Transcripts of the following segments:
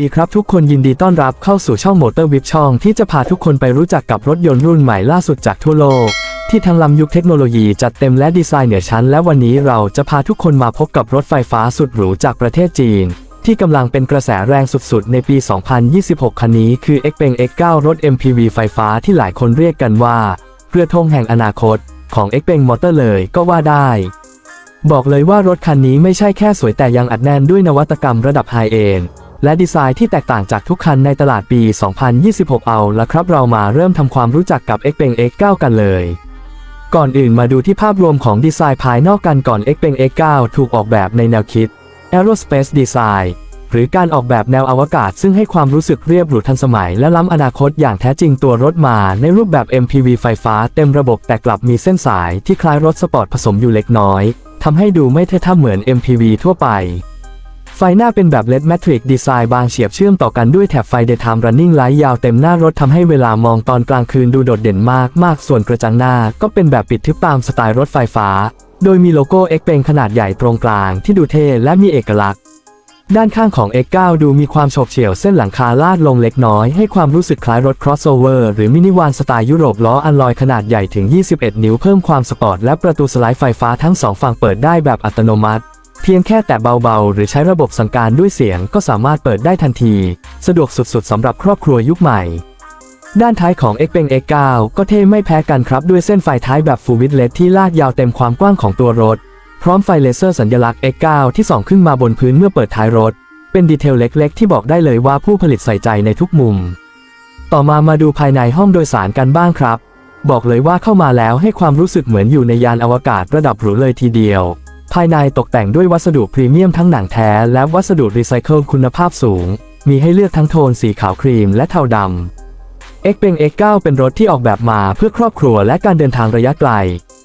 ดีครับทุกคนยินดีต้อนรับเข้าสู่ช่อง Motor w i p ช่องที่จะพาทุกคนไปรู้จักกับรถยนต์รุ่นใหม่ล่าสุดจากทั่วโลก ที่ทั้งล้ำยุคเทคโนโลยีจัดเต็มและดีไซน์เหนือชั้น และวันนี้เราจะพาทุกคนมาพบกับรถไฟฟ้าสุดหรูจากประเทศจีน ที่กำลังเป็นกระแสแรงสุดๆ ในปี 2026 คันนี้คือ xpeng X9 รถ MPV ไฟฟ้าที่หลายคนเรียกกันว่าเรือธงแห่งอนาคต ของ xpeng Motor เลยก็ว่าได้บอกเลยว่ารถคันนี้ไม่ใช่แค่สวยแต่ยังอัดแน่นด้วยนวัตกรรมระดับไฮเอน และดีไซน์ที่แตกต่างจากทุกคันในตลาดปี 2026 เอาละครับเรามาเริ่มทำความรู้จักกับ x p e n X9 กันเลย ก่อนอื่นมาดูที่ภาพรวมของดีไซน์ภายนอกกันก่อน x p e n X9 ถูกออกแบบในแนวคิด Aerospace Design หรือการออกแบบแนวอวกาศซึ่งให้ความรู้สึกเรียบหรูทันสมัยและล้ำอนาคตอย่างแท้จริงตัวรถมาในรูปแบบ MPV ไฟฟ้าเต็มระบบแต่กลับมีเส้นสายที่คล้ายรถสปอร์ตผสมอยู่เล็กน้อยทำให้ดูไม่เท่ๆเหมือน MPV ทั่วไป ไฟหน้าเป็นแบบ LED Matrix ดีไซน์บางเฉียบเชื่อมต่อกันด้วยแถบไฟ Daytime Running Light ยาวเต็มหน้ารถทำให้เวลามองตอนกลางคืนดูโดดเด่นมากมากส่วนกระจังหน้าก็เป็นแบบปิดทึบตามสไตล์รถไฟฟ้า โดยมีโลโก้ X เป็นขนาดใหญ่ตรงกลางที่ดูเท่และมีเอกลักษณ์ด้านข้างของ X9 ดูมีความโฉบเฉี่ยวเส้นหลังคาลาดลงเล็กน้อย ให้ความรู้สึกคล้ายรถ crossover หรือมินิวานสไตล์ยุโรปล้ออันลอยขนาดใหญ่ถึง 21 นิ้วเพิ่มความสปอร์ตและประตูสไลด์ไฟฟ้าทั้งสองฝั่งเปิดได้แบบอัตโนมัติ เพียงแค่แตะเบาๆ หรือใช้ระบบสั่งการด้วยเสียงก็สามารถเปิดได้ทันที สะดวกสุดๆสำหรับครอบครัวยุคใหม่ ด้านท้ายของ X เป็น X9 ก็เท่ไม่แพ้กันครับด้วยเส้นไฟท้ายแบบ Full Width LED ที่ลากยาวเต็มความกว้างของตัวรถ พร้อมไฟเลเซอร์สัญลักษณ์ X9 ที่ส่องขึ้นมาบนพื้นเมื่อเปิดท้ายรถ เป็นดีเทลเล็ก ๆ ที่บอกได้เลยว่าผู้ผลิตใส่ใจในทุกมุม ต่อมามาดูภายในห้องโดยสารกันบ้างครับ บอกเลยว่าเข้ามาแล้วให้ความรู้สึกเหมือนอยู่ในยานอวกาศระดับหรูเลยทีเดียว ภายในตกแต่งด้วยวัสดุพรีเมียมทั้งหนังแท้ และวัสดุรีไซเคิลคุณภาพสูง มีให้เลือกทั้งโทนสีขาวครีมและเทาดำ X เป็น X9 เป็นรถที่ออกแบบมาเพื่อครอบครัวและการเดินทางระยะไกล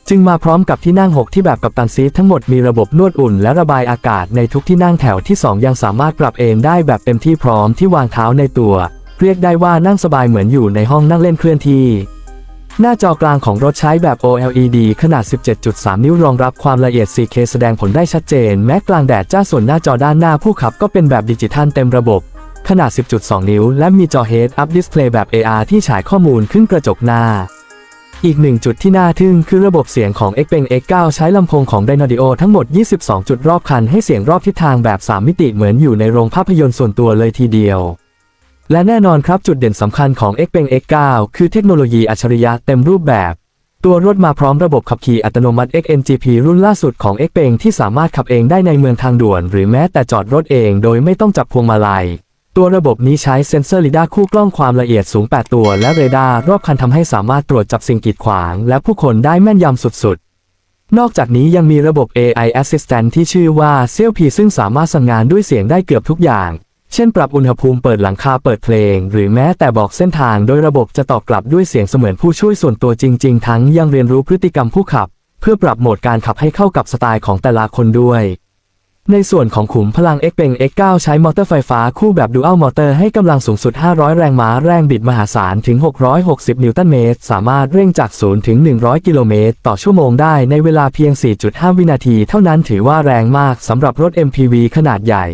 จึงมาพร้อมกับที่นั่ง 6 ที่แบบกับตันซีททั้งหมดมีระบบนวดอุ่นและระบายอากาศในทุกที่นั่งแถวที่ 2 ยังสามารถปรับเอนได้แบบเต็มที่พร้อมที่วางเท้าในตัว เรียกได้ว่านั่งสบายเหมือนอยู่ในห้องนั่งเล่นเคลื่อนที่ หน้าจอกลางของรถใช้แบบ OLED ขนาด 17.3 นิ้วรองรับความละเอียด 4K แสดงผลได้ชัดเจน แม้กลางแดดจ้าส่วนหน้าจอด้านหน้าผู้ขับก็เป็นแบบดิจิทัลเต็มระบบ ขนาด 10.2 นิ้ว และมีจอ Head Up Display แบบ AR ที่ฉายข้อมูลขึ้นกระจกหน้า อีกหนึ่งจุดที่น่าทึ่งคือระบบเสียงของ X เป็น X9 ใช้ลำโพงของ Dynaudio ทั้งหมด 22 จุดรอบคันให้เสียงรอบทิศทางแบบ 3 มิติเหมือนอยู่ในโรงภาพยนตร์ส่วนตัวเลยทีเดียว และแน่นอนครับจุดเด่นสำคัญของ X เป็น X9 คือเทคโนโลยีอัจฉริยะเต็มรูปแบบ ตัวรถมาพร้อมระบบขับขี่อัตโนมัติ XNGP รุ่นล่าสุดของ X เป็นที่สามารถขับเองได้ในเมืองทางด่วน หรือแม้แต่จอดรถเองโดยไม่ต้องจับพวงมาลัย ตัวระบบนี้ใช้เซ็นเซอร์ลิดาคู่กล้องความละเอียดสูง 8 ตัว และเรดาร์รอบคันทำให้สามารถตรวจจับสิ่งกีดขวาง และผู้คนได้แม่นยำสุดๆนอกจากนี้ยังมีระบบ AI Assistant ที่ชื่อว่า s e l p ซึ่งสามารถสั่งงานด้วยเสียงได้เกือบทุกอย่าง เช่นปรับอุณหภูมิเปิดหลังคาเปิดเพลง หรือแม้แต่บอกเส้นทางโดยระบบจะตอบกลับด้วยเสียงเสมือนผู้ช่วยส่วนตัวจริง ๆ ทั้งยังเรียนรู้พฤติกรรมผู้ขับ เพื่อปรับโหมดการขับให้เข้ากับสไตล์ของแต่ละคนด้วย ในส่วนของขุมพลัง X เป็น X9 ใช้มอเตอร์ไฟฟ้าคู่แบบ Dual Motor ให้กำลังสูงสุด 500 แรงม้าแรงบิดมหาศาลถึง 660 นิวตันเมตร สามารถเร่งจาก 0 ถึง 100 กิโลเมตร ต่อชั่วโมงได้ในเวลาเพียง 4.5 วินาที เท่านั้นถือว่าแรงมากสำหรับรถ MPV ขนาดใหญ่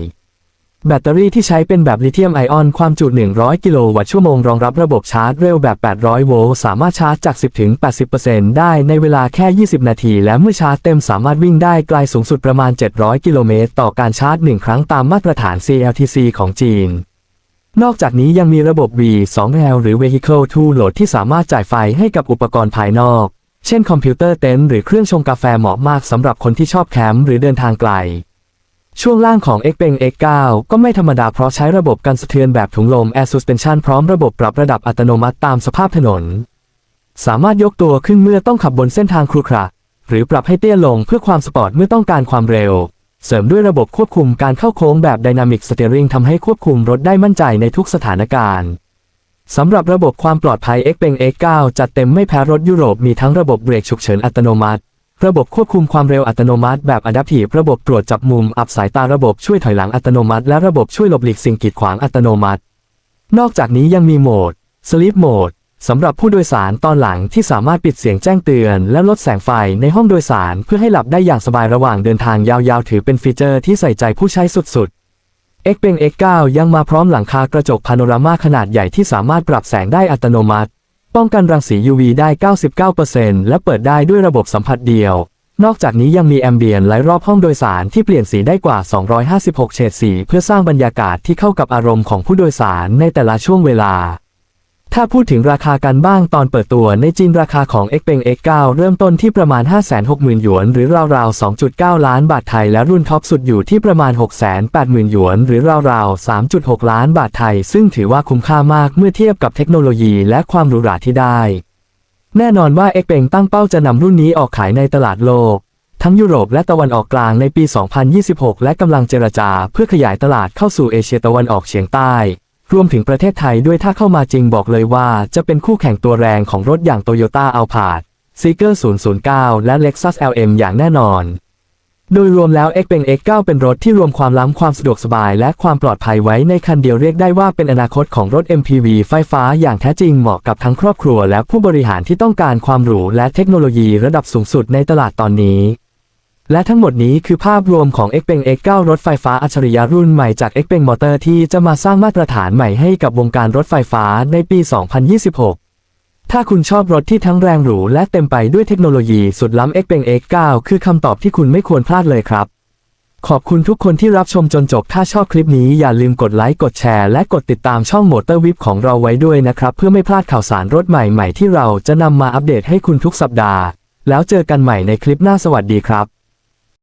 แบตเตอรี่ที่ใช้เป็นแบบลิเธียมไอออนความจุ 100 กิโลวัตต์ชั่วโมงรองรับระบบชาร์จเร็วแบบ 800 โวลต์สามารถชาร์จจาก 10-80%ได้ในเวลาแค่ 20 นาที และเมื่อชาร์จเต็มสามารถวิ่งได้ไกลสูงสุดประมาณ 700 กิโลเมตร ต่อการชาร์จ 1 ครั้งตามมาตรฐาน CLTC ของจีน นอกจากนี้ยังมีระบบ V2L หรือ Vehicle to Load ที่สามารถจ่ายไฟให้กับอุปกรณ์ภายนอก เช่นคอมพิวเตอร์เต็นท์หรือเครื่องชงกาแฟเหมาะมากสำหรับคนที่ชอบแคมป์หรือเดินทางไกล ช่วงล่างของ X เป็น X9 ก็ไม่ธรรมดาเพราะใช้ระบบกันสะเทือนแบบถุงลม Air Suspension พร้อมระบบปรับระดับอัตโนมัติตามสภาพถนน สามารถยกตัวขึ้นเมื่อต้องขับบนเส้นทางครุขระหรือปรับให้เตี้ยลงเพื่อความสปอร์ตเมื่อต้องการความเร็ว เสริมด้วยระบบควบคุมการเข้าโค้งแบบ Dynamic Steering ทำให้ควบคุมรถได้มั่นใจในทุกสถานการณ์สำหรับระบบความปลอดภัย X เป็น X9 จัดเต็มไม่แพ้รถยุโรปมีทั้งระบบเบรกฉุกเฉินอัตโนมัติ ระบบควบคุมความเร็วอัตโนมัติ แบบ Adaptive ระบบตรวจจับมุม อับสายตาระบบช่วยถอยหลังอัตโนมัติ และระบบช่วยหลบหลีกสิ่งกีดขวางอัตโนมัติ นอกจากนี้ยังมีโหมด Sleep Mode สำหรับผู้โดยสารตอนหลังที่สามารถปิดเสียงแจ้งเตือน และลดแสงไฟในห้องโดยสารเพื่อให้หลับได้อย่างสบายระหว่างเดินทางยาวๆ ถือเป็นฟีเจอร์ที่ใส่ใจผู้ใช้สุดๆ X เป็น X9 ยังมาพร้อมหลังคากระจกพาโนรามาขนาดใหญ่ที่สามารถปรับแสงได้อัตโนมัติ ป้องกันรังสี UV ได้ 99%และเปิดได้ด้วยระบบสัมผัสเดียว นอกจากนี้ยังมีแอมเบียนไลท์รอบห้องโดยสารที่เปลี่ยนสีได้กว่า 256 เฉดสี เพื่อสร้างบรรยากาศที่เข้ากับอารมณ์ของผู้โดยสารในแต่ละช่วงเวลา ถ้าพูดถึงราคากันบ้างตอนเปิดตัวในจีนราคาของ X เป็น X9 เริ่มต้นที่ประมาณ 560,000 หยวน หรือราวๆ 2.9 ล้านบาทไทย และรุ่นท็อปสุดอยู่ที่ประมาณ 680,000 หยวน หรือราวๆ 3.6 ล้านบาทไทย ซึ่งถือว่าคุ้มค่ามากเมื่อเทียบกับเทคโนโลยีและความหรูหราที่ได้ แน่นอนว่า X เป็นตั้งเป้าจะนำรุ่นนี้ออกขายในตลาดโลก ทั้งยุโรปและตะวันออกกลางในปี 2026 และกำลังเจรจา เพื่อขยายตลาดเข้าสู่เอเชียตะวันออกเฉียงใต้ รวมถึงประเทศไทยด้วยถ้าเข้ามาจริงบอกเลยว่าจะเป็นคู่แข่งตัวแรงของรถอย่าง Toyota Alphard Seeker 009 และ Lexus LM อย่างแน่นอน โดยรวมแล้ว X เป็น X9 เป็นรถที่รวมความล้ำความสะดวกสบายและความปลอดภัยไว้ในคันเดียวเรียกได้ว่าเป็นอนาคตของรถ MPV ไฟฟ้าอย่างแท้จริงเหมาะกับทั้งครอบครัวและผู้บริหารที่ต้องการความหรูและเทคโนโลยีระดับสูงสุดในตลาดตอนนี้ และทั้งหมดนี้คือภาพรวมของ X เป็น X9 รถไฟฟ้าอัจฉริยะรุ่นใหม่จาก X เป็นมอเตอร์ที่จะมาสร้างมาตรฐานใหม่ให้กับวงการรถไฟฟ้าในปี 2026 ถ้าคุณชอบรถที่ทั้งแรงหรูและเต็มไปด้วยเทคโนโลยีสุดล้ำ X เป็น X9 คือคำตอบที่คุณไม่ควรพลาดเลยครับ ขอบคุณทุกคนที่รับชมจนจบ ถ้าชอบคลิปนี้อย่าลืมกดไลค์ กดแชร์ และกดติดตามช่องม o เตอร์วิบของเราไว้ด้วยนะครับ เพื่อไม่พลาดข่าวสารรถใหม่ๆที่เราจะนำมาอัปเดตให้คุณทุกสัปดาห์ แล้วเจอกันใหม่ในคลิปหน้าสวัสดีครับ